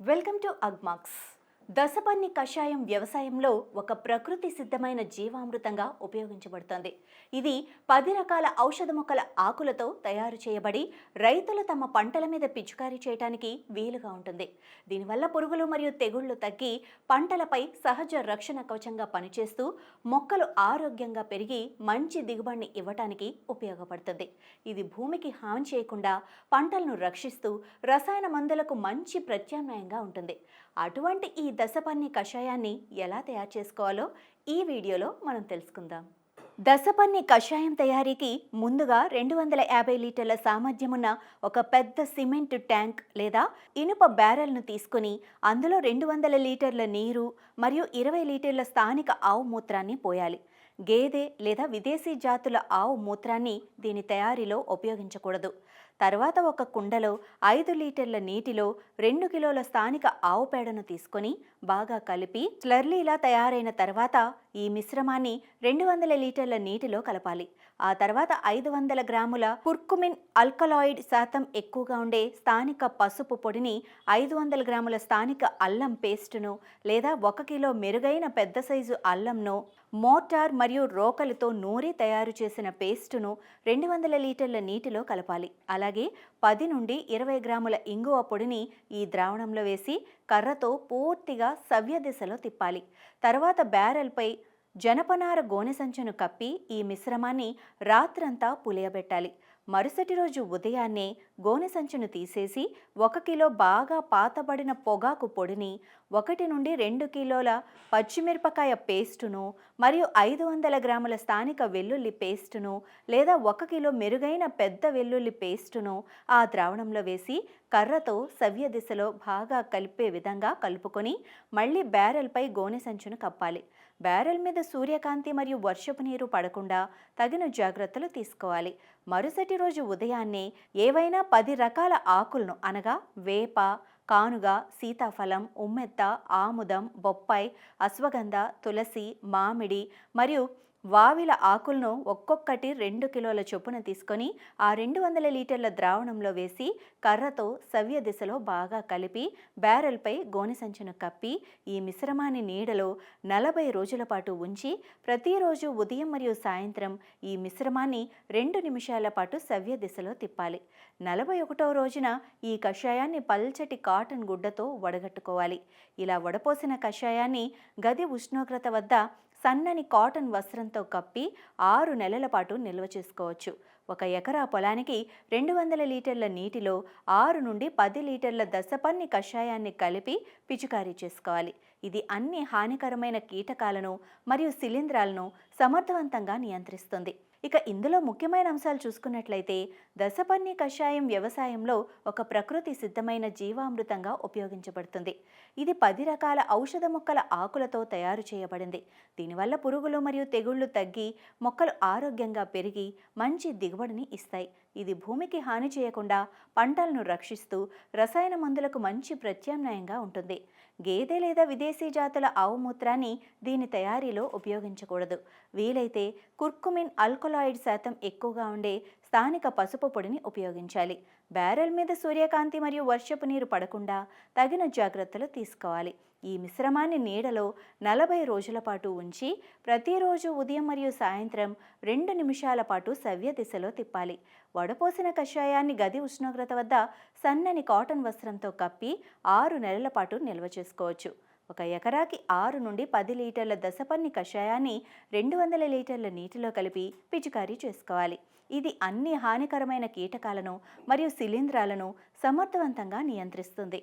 Welcome to Agmax. దశపన్ని కషాయం వ్యవసాయంలో ఒక ప్రకృతి సిద్ధమైన జీవామృతంగా ఉపయోగించబడుతుంది. ఇది పది రకాల ఔషధ మొక్కల ఆకులతో తయారు చేయబడి రైతులు తమ పంటల మీద పిచికారీ చేయడానికి వీలుగా ఉంటుంది. దీనివల్ల పురుగులు మరియు తెగుళ్ళు తగ్గి పంటలపై సహజ రక్షణ కవచంగా పనిచేస్తూ మొక్కలు ఆరోగ్యంగా పెరిగి మంచి దిగుబడిని ఇవ్వటానికి ఉపయోగపడుతుంది. ఇది భూమికి హాని చేయకుండా పంటలను రక్షిస్తూ రసాయన మందులకు మంచి ప్రత్యామ్నాయంగా ఉంటుంది. అటువంటి ఈ దశపన్ని కషాయాన్ని ఎలా తయారు చేసుకోవాలో ఈ వీడియోలో మనం తెలుసుకుందాం. దశపన్ని కషాయం తయారీకి ముందుగా రెండు వందల యాభై లీటర్ల సామర్థ్యమున్న ఒక పెద్ద సిమెంట్ ట్యాంక్ లేదా ఇనుప బ్యారెల్ను తీసుకుని అందులో రెండు వందల లీటర్ల నీరు మరియు ఇరవై లీటర్ల స్థానిక ఆవు మూత్రాన్ని పోయాలి. గేదె లేదా విదేశీ జాతుల ఆవు మూత్రాన్ని దీని తయారీలో ఉపయోగించకూడదు. తర్వాత ఒక కుండలో ఐదు లీటర్ల నీటిలో రెండు కిలోల స్థానిక ఆవు పేడను తీసుకొని బాగా కలిపి స్లర్లీలా తయారైన తర్వాత ఈ మిశ్రమాన్ని రెండు వందల లీటర్ల నీటిలో కలపాలి. ఆ తర్వాత ఐదు వందల గ్రాముల కుర్కుమిన్ అల్కలాయిడ్ శాతం ఎక్కువగా ఉండే స్థానిక పసుపు పొడిని ఐదు వందల గ్రాముల స్థానిక అల్లం పేస్టును లేదా ఒక కిలో మెరుగైన పెద్ద సైజు అల్లంను మోటార్ మరియు మరియు రోకలితో నూరి తయారు చేసిన పేస్టును రెండు వందల లీటర్ల నీటిలో కలపాలి. అలాగే పది నుండి ఇరవై గ్రాముల ఇంగువ పొడిని ఈ ద్రావణంలో వేసి కర్రతో పూర్తిగా సవ్య దిశలో తిప్పాలి. తర్వాత బ్యారెల్పై జనపనార గోనె సంచును కప్పి ఈ మిశ్రమాన్ని రాత్రంతా పులియబెట్టాలి. మరుసటి రోజు ఉదయాన్నే గోనె సంచును తీసేసి ఒక కిలో బాగా పాతబడిన పొగాకు పొడిని ఒకటి నుండి రెండు కిలోల పచ్చిమిరపకాయ పేస్టును మరియు ఐదు వందల గ్రాముల స్థానిక వెల్లుల్లి పేస్టును లేదా ఒక కిలో మెరుగైన పెద్ద వెల్లుల్లి పేస్టును ఆ ద్రావణంలో వేసి కర్రతో సవ్య దిశలో బాగా కలిపే విధంగా కలుపుకొని మళ్ళీ బ్యారెల్పై గోనె సంచును కప్పాలి. బ్యారెల్ మీద సూర్యకాంతి మరియు వర్షపు నీరు పడకుండా తగిన జాగ్రత్తలు తీసుకోవాలి. మరుసటి రోజు ఉదయాన్నే ఏవైనా పది రకాల ఆకులను అనగా వేప కానుగ సీతాఫలం ఉమ్మెత్త ఆముదం బొప్పాయి అశ్వగంధ తులసి మామిడి మరియు వావిల ఆకులను ఒక్కొక్కటి రెండు కిలోల చొప్పున తీసుకొని ఆ రెండు వందల లీటర్ల ద్రావణంలో వేసి కర్రతో సవ్య దిశలో బాగా కలిపి బ్యారెల్పై గోనె సంచును కప్పి ఈ మిశ్రమాన్ని నీడలో నలభై రోజుల పాటు ఉంచి ప్రతిరోజు ఉదయం మరియు సాయంత్రం ఈ మిశ్రమాన్ని రెండు నిమిషాల పాటు సవ్య దిశలో తిప్పాలి. నలభై ఒకటవ రోజున ఈ కషాయాన్ని పల్చటి కాటన్ గుడ్డతో వడగట్టుకోవాలి. ఇలా వడపోసిన కషాయాన్ని గది ఉష్ణోగ్రత వద్ద సన్నని కాటన్ వస్త్రంతో కప్పి ఆరు నెలల పాటు నిల్వ చేసుకోవచ్చు. ఒక ఎకరా పొలానికి రెండు వందల లీటర్ల నీటిలో ఆరు నుండి పది లీటర్ల దశపన్ని కషాయాన్ని కలిపి పిచికారీ చేసుకోవాలి. ఇది అన్ని హానికరమైన కీటకాలను మరియు శిలీంధ్రాలను సమర్థవంతంగా నియంత్రిస్తుంది. ఇక ఇందులో ముఖ్యమైన అంశాలు చూసుకున్నట్లయితే దశపర్ణి కషాయం వ్యవసాయంలో ఒక ప్రకృతి సిద్ధమైన జీవామృతంగా ఉపయోగించబడుతుంది. ఇది పది రకాల ఔషధ మొక్కల ఆకులతో తయారు చేయబడింది. దీనివల్ల పురుగులు మరియు తెగుళ్ళు తగ్గి మొక్కలు ఆరోగ్యంగా పెరిగి మంచి దిగుబడిని ఇస్తాయి. ఇది భూమికి హాని చేయకుండా పంటలను రక్షిస్తూ రసాయన మందులకు మంచి ప్రత్యామ్నాయంగా ఉంటుంది. గేదె లేదా విదేశీ జాతుల ఆవు మూత్రాన్ని దీని తయారీలో ఉపయోగించకూడదు. వీలైతే కుర్కుమిన్ ఆల్కలాయిడ్ శాతం ఎక్కువగా ఉండే స్థానిక పసుపు పొడిని ఉపయోగించాలి. బ్యారెల్ మీద సూర్యకాంతి మరియు వర్షపు నీరు పడకుండా తగిన జాగ్రత్తలు తీసుకోవాలి. ఈ మిశ్రమాన్ని నీడలో నలభై రోజుల పాటు ఉంచి ప్రతిరోజు ఉదయం మరియు సాయంత్రం రెండు నిమిషాల పాటు సవ్య దిశలో తిప్పాలి. వడపోసిన కషాయాన్ని గది ఉష్ణోగ్రత వద్ద సన్నని కాటన్ వస్త్రంతో కప్పి ఆరు నెలల పాటు నిల్వ చేసుకోవచ్చు. ఒక ఎకరాకి ఆరు నుండి పది లీటర్ల దశపన్ని కషాయాన్ని రెండు వందల లీటర్ల నీటిలో కలిపి పిచికారీ చేసుకోవాలి. ఇది అన్ని హానికరమైన కీటకాలను మరియు శిలీంధ్రాలను సమర్థవంతంగా నియంత్రిస్తుంది.